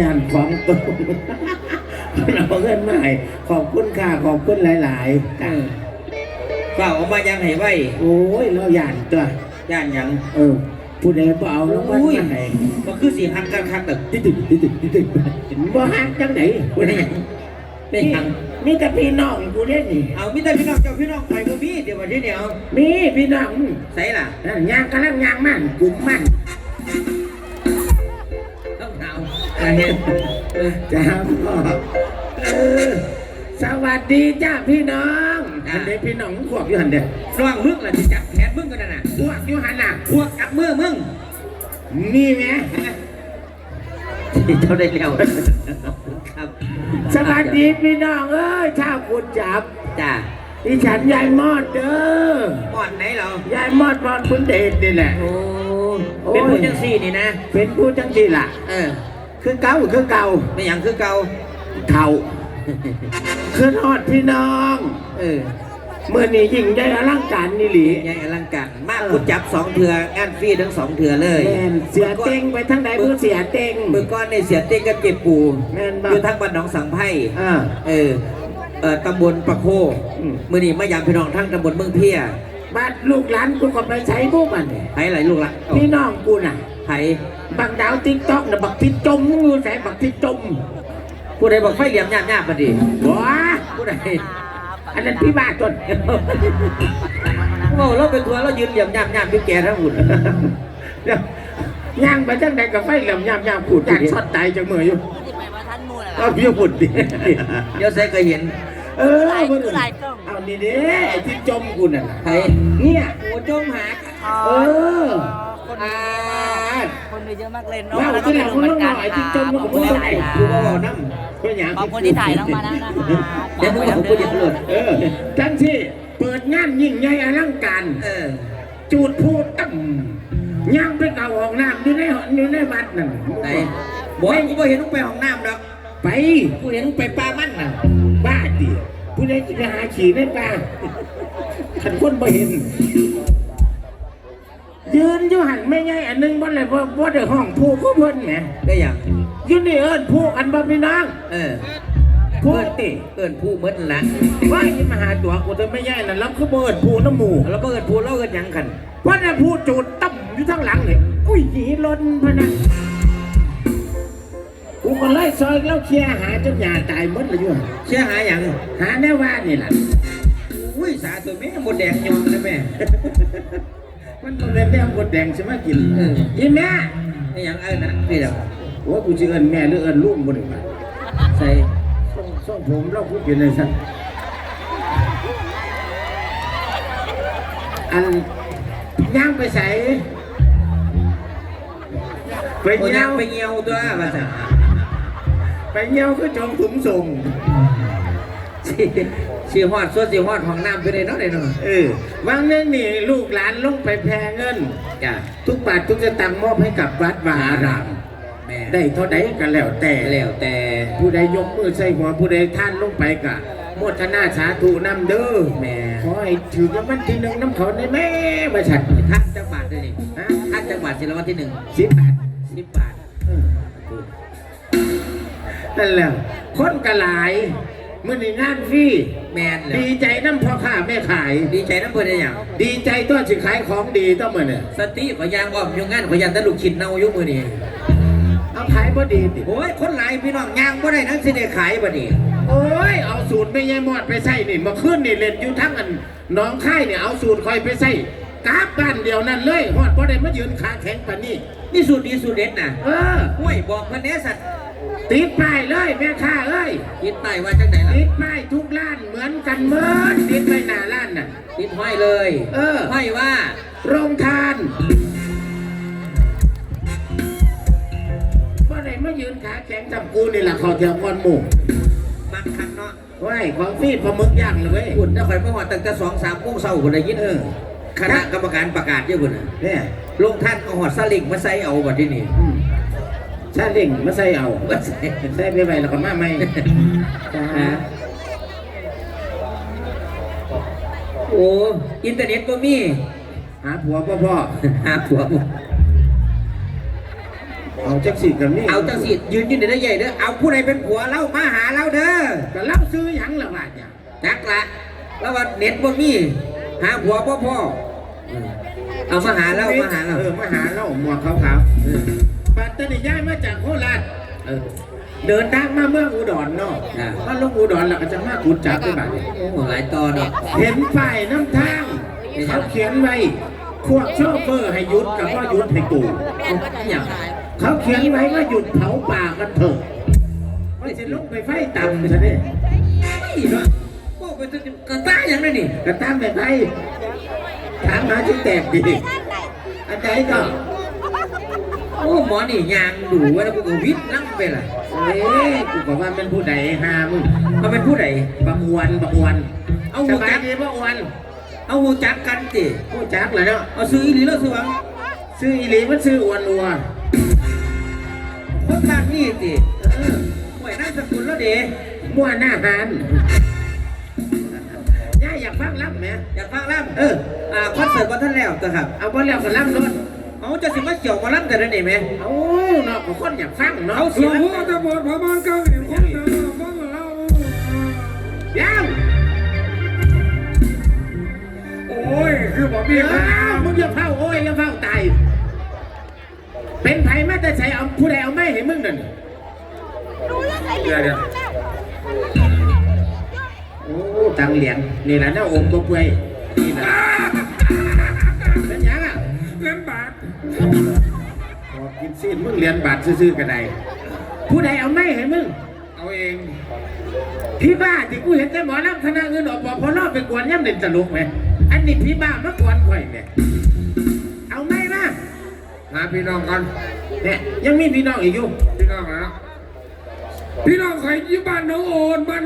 ยานของตัวเราเงินมาให้ขอบคุณค่ะขอบคุณหลายๆเอค่ะอฝ้าออกมายังให้ไว้โอ้ยเราหยานตัวย่านหยังเออผู้ใดบ่เอาแล้วมันอุ้ยมาไหนก็คือสีหักกันคักแต่ติดติดติดติดติดติดบ่ฮักจังไหนเป็นหยังเป็นหยังมีแต่พี่น้องกูเล่นนี่เอามิแต่พี่น้องเจ้าพี่น้องไปบ่มีเดี๋ยววันที่เดียวมีพี่น้องใส่ล่ะนั่นยางกำลังยางมันกลุ่มมัน เอาอันนี้เออจ้าพ่อเออสวัสดีจ้าพี่น้องอันเด็กพี่น้องขวบอยู่หันเด็กระวังมึงล่ะสิจับแขนมึงกันนั่นน่ะขวบอยู่หันน่ะพวกกับมือมึงมีไหมที่เจ้าได้แล้วครับสวัสดีพี่น้องเอ้ยชาวกุดจับจ้าดิฉันยายมอดเด้อก่อนไหนเรายายมอดรอนคุณเดชนี่แหละโอ้โอ้ยเป็นผู้จังซี่นี่นะ เป็นผู้จังสีล่ะ เออ คือเก่าคือเก่าไม่หยังคือเก่าเข่าคือทอดพี่น้อง เออเมื่อนี้ยิ่งใหญ่อลังการนี่หลีใหญ่อลังการมากคุณจับสองเถื่องานฟรีทั้งสองเถื่อเลยแม่นเสียเต็งไปทั้งใดผู้เสียเต็งเมื่อก่อนในเสียเต้งกับเก็บปูแม่นบ่อยู่ทั้งบ้านหนองสังไพ่อ่าเออเออตำบลประโคอืมมื่อนี้มายามพี่น้องทั้งตำบลเมืองเพียบ้านลูกหลานกูก็ไปใช้พวกมันเนี่ยไผไหลลูกละพี่น้องกูน่ะไผ บักดาวติ๊กต็อกน่ะบักทิดจมมึงอยู่ใส่บักทิดจมผู้ใดบอกไฟเหลี่ยมหยาบหยาบมาดิว้าผู้ใดอันนั้นพี่บ้าจนโอ้เราเป็นทัวร์เรายืนเหลี่ยมหยาบหยาบอยู่แก่ทั้งหุ่นเดี๋ยวย่างไปจังใดกับไฟเหลี่ยมยามยามผูดจากช็อตตายจากมืออยู่ที่ไปว่าท่านมูลเอาพี่บุญดิเดี๋ยวใส่ก็เห็น เออหลายบุญหลายกล้องเอานี่เด้ไอ้ที่จมกูน่ะไผเนี่ยโอ้จมหาเออ คนอ่าคนดูเยอะมากเลยเนาะว่าแล้วก็ที่เป็หลันงหนุ่มมึเหงมือนต้กัอนงหน่อยที่จมมึงขก็อบมึคุงณต้องหลาไอ้ยกูกูก็ก็บบออกกน้น้ำเป็นหยังขอบคุณที่ถ่ายลงมาแล้วนะคะำเดี๋ยวมึงของกูจะเปิดเออจังที่เปิดงานยิ่งใหญ่อลังการ เออ จูดพูดตั้มย่างไปเก่าห้องน้ำอยู่ในหออยู่ในวัดนั่นไหนบอกให้กูไม่เห็นมึงไปห้องน้ำดอกไปกูเห็นมึงไปปลามันน่ะบ้าดิผู้ใดจะไปหาขี่ในป่าขันคนบ่เห็น ยืนอยู่หันไม่ใหญ่อันหนึงบ่เลยบ่บ่ได้ห้องผู้ผู้เพิ่นแหมได้ยังอยู่นี่เอิ้นผู้กันบ่พี่น้องเออผู้ติเอินผู้เมดนั่นละว่าสิมาหาตัวกูแต่ไม่ใหญ่นั่นแล้วคือบ่เอิ้นผู้น้ำหมู่แล้วเปิดผู้เล่ากันยังกันว่าน่ะผู้จูดตั้มอยู่ข้างหลังนี่อุ้ยหีลนพะนะกูก็ไล่ซอยแล้วเคลียร์หาจนหยาตายหมดเลยอยู่เชื่อหาอย่างหาแนวว่านี่ล่ะอุ้ยสาตัวแม่หมดแดงยองเลยแม่ มันบ่เป็นแนวกดแดงใช่ไหมกินเอออีแม่ไอ้หยังเอ้ยนะนี่ดอกโอ้กูจะเอิ้นแม่หรือเอิ้นลูกบ่ได้มาใส่ส่งส่งผมแล้วกูเป็นไงสั่นอันย่างไปใส่ไปโอ้ยเงี้ยัยงวไปเงียวตัวภาษาไปเงี้ยวคือจงถุงส่ง สิ สิฮอดส่วนสิฮอดห้องน้ำไปเลยเนาะเด้เนาะเออวังนึงนี่ลูกหลานลงไปแพงเงินจ้ะทุกบาททุกสตางค์มอบให้กับวัดวาอารามแม่ได้เท่าใดกันแล้วแต่แล้วแต่ผู้ใดยกมือใส่หัวผู้ใดท่านลงไปกะโมทนาสาธุนำเด้อแม่ขอให้ถือรางวัลที่หนึ่งน้ำเขาได้แม่มาฉันท่านจังหวัดเลยนี่ฮะท่านจังหวัดศิลวัลที่หนึ่งสิบบาทสิบบาทเออนั่นแหละคนกระหลาย มื่อนี้งานฟรีแมนเลยดีใจน้ำพ่อค้าแม่ขาย ดีใจน้ำเพื่อนได้หยังดีใจตัวสิขายของดีต้องมื่อเนี่ยสติขอยางอ้อมอยู่งานขอยันแตะลูกขิดเน่าอยู่มือนี่เอาขายบ่ดีดิโอ้ยคนหลายพี่น้องยางบ่ได้นักสิได้ขายบ่นี่โอ้ยเอาสูตรไม่ยายมอดไปใส่นี่มาขึ้นนี่เล่นอยู่ทั้งอันหน้องค่ายเนี่ยเอาสูตรคอยไปใส่กราบบ้านเดียวนั่นเลยฮอดบ่ได้มายืนขาแข็งปานนี้นี่สูตรดีสูตรเด็ดน่ะเออห้วยบอกเพิ่นแหน่สัตว์ ติดป้ายเลยแม่ค้าเอ้ยคิดใต้ว่าจังไหนล่ะ ติดป้ายทุกร้านเหมือนกันเมื่อติดไว้หน้าร้านน่ะ ติดห้อยเลยเออ ห้อยว่า โรงทานว่าไหนมายืนขาแข็งจับกูนี่แหละเขาแถวก้อนหมูมักคักเนาะไว้ของฟีปลาหมึกย่างเลยเว้ยคุณถ้าข่อยมาฮอดตั้งแต่2 3โมงเช้าคนได้ยินเออคณะกรรมการประกาศอยู่พุ่นน่ะเนี่ยลงท่านเอาหอดสลิงมาใส่เอาบัดที่นี่อืม ชาเล่งมาใส่เอามาใส่ใส่ไปไปแล้วก็มาไม่จ้าโอ้อินเทอร์เน็ตบ่มีหาผัวพ่อพ่อหาผัวเอาจักสิกันนี่เอาจังสิยืนยู่ในนั้นใหญ่เด้อเอาผู้ใดเป็นผัวเล่ามาหาเราเด้อก็เล่าซื้อหยังหละบาดเนี่ยจักละแล้วว่าเน็ตบ่มีหาผัวพ่อพ่อเอามาหาเรามาหาเราเออมาหาเราหมวกขาวๆ ปัตตานีย้ายมาจากโคราชเออเดินทางมาเมืองอุดรเนาะอ่า มาลงอุดรแล้วก็จะมากุดจับด้วยบัดนี้โอ้หลายตอนเนาะเห็นป้ายน้ำทางเขาเขียนไว้พวกโชเฟอร์ให้หยุดกับว่าหยุดให้กูอย่างเขาเขียนไว้ว่าหยุดเผาป่ากันเถอะว่าจะลงไปไฟต่ำซะเนี่ยไม่เนาะโอ้ไปจนกระต้าอย่างนั้นนี่กระตามไปไฟถามหาที่แตกดิอันใดก็ โอ้หมอนี่ยางดูไว้แล้วกูก็วิทย์นั่งไปล่ะเอ้ยกูบอกว่าเป็นผู้ใดหามึงมันเป็นผู้ใดบังอวนบังอวน เอาสหูบาจัยกดีบังอวน เอาหูจักกันติผู้จักเลยเนาะ เอาซื้ออีหลีแล้วซื้อหวังซื้ออีหลีมันซื้ออวนอัวคนบ้านนี่ติเออห่วยนั่งสกุลแล้วเด้มั่วหน้าหานย่าอยากฟังรับไหมอยากฟังล่ำเออ อ่าคอนเสิร์ตวันท่านแล้วตัวครับ เอาบ่แล้วก็รับรถ เอาจะสิมาเกี่ยวมาล่ำกันได้ไหมเอาเนาะก็คนอยากฟังเนาะเอาหลเสียวงงพ่อจะบวชพระมารก้าวเห็นคนเดินฟังเรายังโอ้ยคือบอกพี่เดี๋ยวครัมึงอย่าเฝ้าโอ้ยอย่าเฝ้าตายเป็นไผมาแต่ใส่เอาผู้ใดเอาไม่ให้มึงนั่นเดี๋ยวเดี๋ยวโอ้ตังเหรียญนี่แหละนะองค์บ่เปื่อยนี่นะเป็ บาทขอกินซีนมึงเรียนบาทซื่อๆกันได้ผู้ใดเอาไม่ให้มึง เอาเอง พี่บ้าที่กูเห็นแต่หมอลำคณะเงินออกบอกพอรอบไปกวนย่ำเด่นตลกไหมอันนี้พี่บ้ามากวนข่อยเนี่ยเอาไม่มาหาพี่น้องกันเนี่ยยังมีพี่น้องอีกอยู่พี่น้องนะพี่น้องใครอยู่บ้านน้องโอนบ้าน